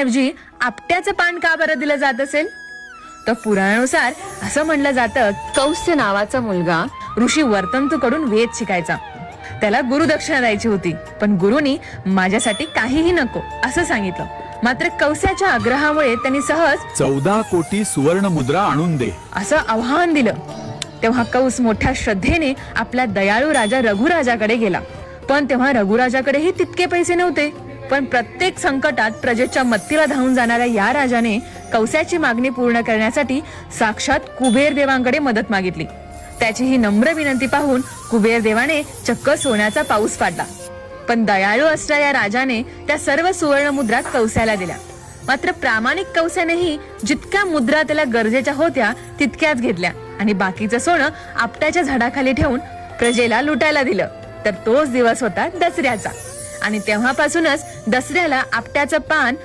पानाऐवजी आपट्याचं पान का बरं दिलं जात असेल? तर पुराणानुसार असं म्हणलं जातं कौस्य नावाचा मुलगा ऋषी वर्तंतूकडून वेद शिकायचा. त्याला गुरुदक्षिणा द्यायची होती पण गुरुनी माझ्यासाठी काहीही नको असं सांगितलं. मात्र कौस्याच्या आग्रहामुळे त्यांनी सहज चौदा कोटी सुवर्ण मुद्रा आणून दे. असं आव्हान दिलं. तेव्हा कौस मोठ्या श्रद्धेने आपल्या दयाळू राजा रघुराजाकडे गेला. पण तेव्हा रघुराजाकडेही तितके पैसे नव्हते. पण प्रत्येक संकटात प्रजेच्या मत्तीला धावून जाणाऱ्या या राजाने कौसाची मागणी पूर्ण करण्यासाठी साक्षात कुबेर देवांकडे मदत मागितली. त्याची ही नम्र विनंती पाहून कुबेर देवाने चक्क सोन्याचा पाऊस पाडला. पण दयाळू असणाऱ्या या राजाने त्या सर्व सुवर्ण मुद्रा कौसाला दिल्या. मात्र प्रामाणिक कौसानेही जितक्या मुद्रा त्याला गरजेच्या होत्या तितक्याच घेतल्या आणि बाकीचं सोनं आपट्याच्या झाडाखाली ठेवून प्रजेला लुटायला दिलं. तर तोच दिवस होता दसऱ्याचा. आणि तेव्हापासूनच दसऱ्याला आपट्याचं पान